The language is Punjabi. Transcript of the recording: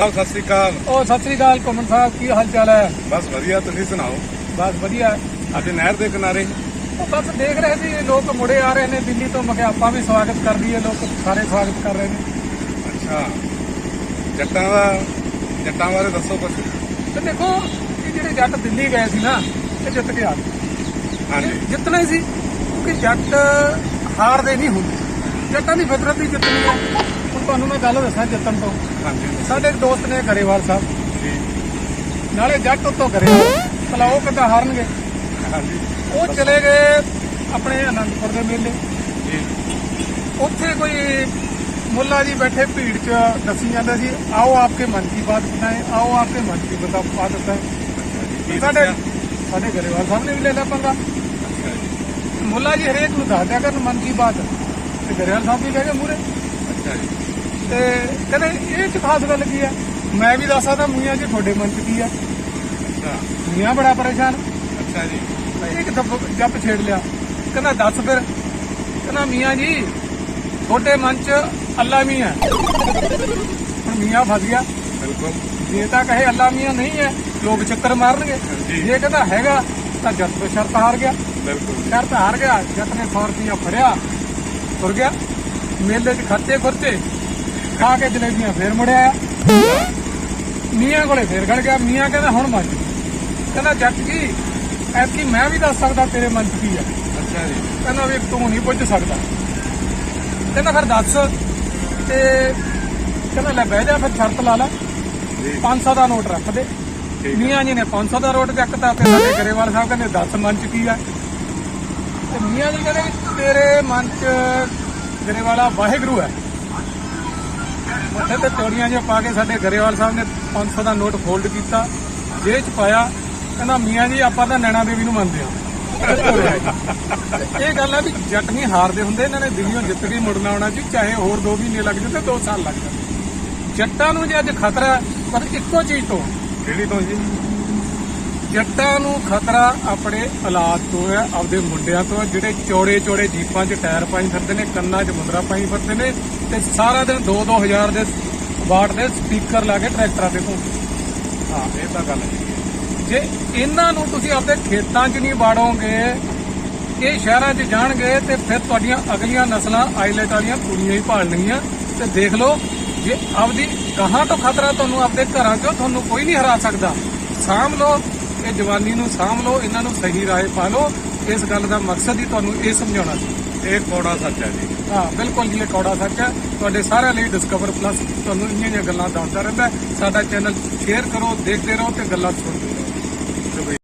ਸਾਹਿਬ ਸਤਿ ਸ੍ਰੀ ਅਕਾਲ। ਉਹ ਸਤਿ ਸ੍ਰੀ ਅਕਾਲ ਘੁੰਮਣ ਸਾਹਿਬ ਕੀ ਹਾਲ ਚਾਲ ਹੈ? ਬਸ ਵਧੀਆ ਤੁਸੀਂ ਸੁਣਾਓ? ਬਸ ਵਧੀਆ। ਅੱਜ ਨਹਿਰ ਦੇ ਕਿਨਾਰੇ। ਉਹ ਬਸ ਦੇਖ ਰਹੇ ਸੀ ਲੋਕ ਮੁੜੇ ਆ ਰਹੇ ਨੇ ਦਿੱਲੀ ਤੋਂ ਮੈਂ ਕਿਹਾ ਆਪਾਂ ਵੀ ਸਵਾਗਤ ਕਰ ਲਈਏ ਲੋਕ ਸਾਰੇ ਸਵਾਗਤ ਕਰ ਰਹੇ ਨੇ। ਅੱਛਾ। ਜੱਟਾਂ ਦਾ ਜੱਟਾਂ ਬਾਰੇ ਦੱਸੋ ਕੁਝ ਤੇ ਦੇਖੋ ਇਹ ਜਿਹੜੇ ਜੱਟ ਦਿੱਲੀ ਗਏ ਸੀ ਨਾ ਇਹ ਜਿੱਤ ਕੇ ਆ ਗਏ। ਹਾਂਜੀ। ਜਿੱਤਣਾ ਹੀ ਸੀ ਕਿਉਂਕਿ ਜੱਟ ਹਾਰਦੇ ਨਹੀਂ ਹੁੰਦੇ। ਜੱਟਾਂ ਦੀ ਫਿਤਰਤ ਹੀ ਜਿੱਤਣੀ ਹੈ ਤੁਹਾਨੂੰ ਮੈਂ ਗੱਲ ਦੱਸਾਂ ਜਿੱਤਣ ਤੋਂ। ਹਾਂਜੀ। ਸਾਡੇ ਇੱਕ ਦੋਸਤ ਨੇ ਗਰੇਵਾਲ ਸਾਹਿਬ। ਜੀ। ਨਾਲੇ ਜੱਟ ਉੱਤੋਂ ਗਰੇਵਾਲ ਭਲਾ ਉਹ ਕਿੱਦਾਂ ਹਾਰਨਗੇ? ਹਾਂਜੀ। ਉਹ ਚਲੇ ਗਏ ਆਪਣੇ ਅਨੰਦਪੁਰ ਦੇ ਮੇਲੇ। ਜੀ। ਉੱਥੇ ਕੋਈ ਮੁੱਲਾ ਜੀ ਬੈਠੇ ਭੀੜ 'ਚ ਦੱਸੀ ਜਾਂਦੇ ਸੀ ਆਓ ਆਪਕੇ ਮਨ ਕੀ ਬਾਤ ਸੁਣਾਏ ਆਓ ਆਪਕੇ ਮਨ ਕੀ ਬਤਾ ਬਾਤ ਕੀ ਸਾਡੇ? ਸਾਡੇ ਗਰੇਵਾਲ ਸਾਹਿਬ ਨੇ ਵੀ ਲੈ ਲਿਆ ਪੰਗਾ। ਮੁੱਲਾ ਜੀ ਹਰੇਕ ਨੂੰ ਦੱਸ ਦਿਆ ਕਰਨ ਮਨ ਕੀ ਬਾਤ। ਤੇ ਗਰੇਵਾਲ ਸਾਹਿਬ ਵੀ ਕਹਿ ਗਏ ਮੂਰੇ ਅੱਛਾ ਜੀ। ਤੇ ਕਹਿੰਦੇ ਇਹ ਚ ਖਾਸ ਗੱਲ ਕੀ ਹੈ ਮੈਂ ਵੀ ਦੱਸ ਸਕਦਾ ਮੀਆਂ ਜੀ ਤੁਹਾਡੇ ਮਨ 'ਚ ਕੀ ਹੈ ਅੱਛਾ। ਮੀਆਂ ਬੜਾ ਪਰੇਸ਼ਾਨ। ਅੱਛਾ ਜੀ। ਇਹ ਕਿੱਥੇ ਜੱਪ ਛੇੜ ਲਿਆ। ਕਹਿੰਦਾ ਦੱਸ ਫਿਰ। ਕਹਿੰਦਾ ਮੀਆਂ ਜੀ ਤੁਹਾਡੇ ਮਨ 'ਚ ਅੱਲਾ ਮੀਆਂ ਹੁਣ ਮੀਆਂ ਫਸ ਗਿਆ। ਬਿਲਕੁਲ। ਜੇ ਤਾਂ ਕਹੇ ਅੱਲਾ ਮੀਆਂ ਨਹੀਂ ਹੈ ਲੋਕ ਚੱਕਰ ਮਾਰਨਗੇ। ਜੀ। ਜੇ ਕਹਿੰਦਾ ਹੈਗਾ ਤਾਂ ਜੱਟ ਤੋਂ ਸ਼ਰਤ ਹਾਰ ਗਿਆ। ਬਿਲਕੁਲ ਸ਼ਰਤ ਹਾਰ ਗਿਆ। ਜੱਟ ਨੇ 100 ਰੁਪਇਆ ਫੜਿਆ ਤੁਰ ਗਿਆ। ਮੇਲੇ 'ਚ ਖਰਚੇ ਖੁਰਚੇ। ਖਾ ਕੇ ਜਲੇਬੀਆਂ ਫੇਰ ਮੁੜਿਆ ਮੀਆਂ ਕੋਲੇ ਫੇਰ ਖੜ ਗਿਆ। ਮੀਆਂ ਕਹਿੰਦਾ ਹੁਣ ਮੰਨ ਕਹਿੰਦਾ ਜੱਟ ਜੀ ਐਤਕੀ ਮੈਂ ਵੀ ਦੱਸ ਸਕਦਾ ਤੇਰੇ ਮਨ 'ਚ ਕੀ ਹੈ ਅੱਛਾ ਜੀ। ਕਹਿੰਦਾ ਵੀ ਤੂੰ ਨਹੀਂ ਪੁੱਛ ਸਕਦਾ। ਕਹਿੰਦਾ ਫਿਰ ਦੱਸ। ਤੇ ਕਹਿੰਦਾ ਲੈ ਬਹਿ ਜਾ ਫਿਰ ਸ਼ਰਤ ਲਾ ਲੈ। ਜੀ। 500 ਦਾ ਨੋਟ ਰੱਖ ਦੇ। ਮੀਆਂ ਜੀ ਨੇ 500 ਦਾ ਨੋਟ ਚੱਕਤਾ ਤੇ ਸਾਡੇ ਗਰੇਵਾਲ ਸਾਹਿਬ ਕਹਿੰਦੇ 10 ਮਨ ਚ ਕੀ ਆ? ਤੇ ਮੀਆਂ ਜੀ ਕਹਿੰਦੇ ਤੇਰੇ ਮਨ ਚ ਗਰੇਵਾਲਾ ਵਾਹਿਗੁਰੂ ਹੈ। ਮੱਥੇ ਤੇ ਚੋੜੀਆਂ ਜਿਹਾ ਪਾ ਕੇ ਸਾਡੇ ਗਰੇਵਾਲ ਸਾਹਿਬ ਨੇ 500 ਦਾ ਨੋਟ ਫੋਲਡ ਕੀਤਾ। ਜੇਬ ਚ ਪਾਇਆ। ਕਹਿੰਦਾ, ਮੀਆਂ ਜੀ, ਆਪਾਂ ਤਾਂ ਨੈਣਾ ਦੇਵੀ ਨੂੰ ਮੰਨਦੇ ਆ ਇਹ ਗੱਲ ਹੈ ਵੀ ਜੱਟ ਨਹੀਂ ਹਾਰਦੇ ਹੁੰਦੇ। ਇਹਨਾਂ ਨੇ ਦਿੱਲੀੋਂ ਜਿੱਤ ਕੇ ਹੀ ਮੁੜਨਾ ਆਉਣਾ ਸੀ ਚਾਹੇ ਹੋਰ 2 ਮਹੀਨੇ ਲੱਗ ਜਾਂਦੇ ਤੇ 2 ਸਾਲ ਲੱਗ ਜਾਂਦੇ। ਜੱਟਾਂ ਨੂੰ ਜੇ ਅੱਜ ਖਤਰਾ ਪਰ ਇੱਕੋ ਚੀਜ਼ ਤੋਂ ਕਿਹੜੀ ਤੋਂ ਜੀ? ਜੱਟਾਂ ਨੂੰ ਖਤਰਾ ਆਪਣੇ ਔਲਾਦ ਤੋਂ ਹੈ ਆਪਦੇ ਮੁੰਡਿਆਂ ਤੋਂ ਹੈ, ਜਿਹੜੇ ਚੌੜੇ ਚੌੜੇ ਜੀਪਾਂ 'ਚ ਟਾਇਰ ਪਾਈ ਫਿਰਦੇ ਨੇ ਕੰਨਾਂ 'ਚ ਮੁੰਦਰਾ ਪਾਈ ਫਿਰਦੇ ਨੇ ਤੇ ਸਾਰਾ ਦਿਨ 2-2000 ਦੇ ਵਾਟ ਦੇ ਸਪੀਕਰ ਲਾ ਕੇ ਟਰੈਕਟਰਾਂ ਤੇ ਘੁੰਮਦੇ। ਹਾਂ ਇਹ ਤਾਂ ਗੱਲ ਹੈ। ਜੇ ਇਹਨਾਂ ਨੂੰ ਤੁਸੀਂ ਆਪਣੇ ਖੇਤਾਂ 'ਚ ਨਹੀਂ ਬਾੜੋਗੇ ਇਹ ਸ਼ਹਿਰਾਂ 'ਚ ਜਾਣਗੇ ਤੇ ਫਿਰ ਤੁਹਾਡੀਆਂ ਅਗਲੀਆਂ ਨਸਲਾਂ ਆਈਲੈਟ ਵਾਲੀਆਂ ਕੁੜੀਆਂ ਹੀ ਭਾਲਣਗੀਆਂ। ਤੇ ਦੇਖ ਲਓ ਜੇ ਆਪਦੀ ਕਹਾਂ ਤੋਂ ਖਤਰਾ ਤੁਹਾਨੂੰ ਆਪਣੇ ਘਰਾਂ 'ਚੋਂ ਤੁਹਾਨੂੰ ਕੋਈ ਨਹੀਂ ਹਰਾ ਸਕਦਾ। ਸਾਂਭ ਲਓ ਇਹ ਜਵਾਨੀ ਨੂੰ ਸਾਂਭ ਲਓ ਇਹਨਾਂ ਨੂੰ ਸਹੀ ਰਾਹ ਪਾ ਲਓ। ਇਸ ਗੱਲ ਦਾ ਮਕਸਦ ਹੀ ਤੁਹਾਨੂੰ ਇਹ ਸਮਝਾਉਣਾ ਸੀ। ਇਹ ਕੋੜਾ ਸੱਚ ਹੈ ਜੀ। ਹਾਂ ਬਿਲਕੁਲ ਜੀ ਇਹ ਕੌੜਾ ਸੱਚ ਹੈ। ਤੁਹਾਡੇ ਸਾਰਿਆਂ ਲਈ ਡਿਸਕਵਰ ਪਲੱਸ ਤੁਹਾਨੂੰ ਇੰਨੀਆਂ ਜਿਹੀਆਂ ਗੱਲਾਂ ਦੱਸਦਾ ਰਹਿੰਦਾ ਹੈ। ਸਾਡਾ ਚੈਨਲ ਸ਼ੇਅਰ ਕਰੋ ਦੇਖਦੇ ਰਹੋ ਤੇ ਗੱਲਾਂ ਸੁਣਦੇ ਰਹੋ।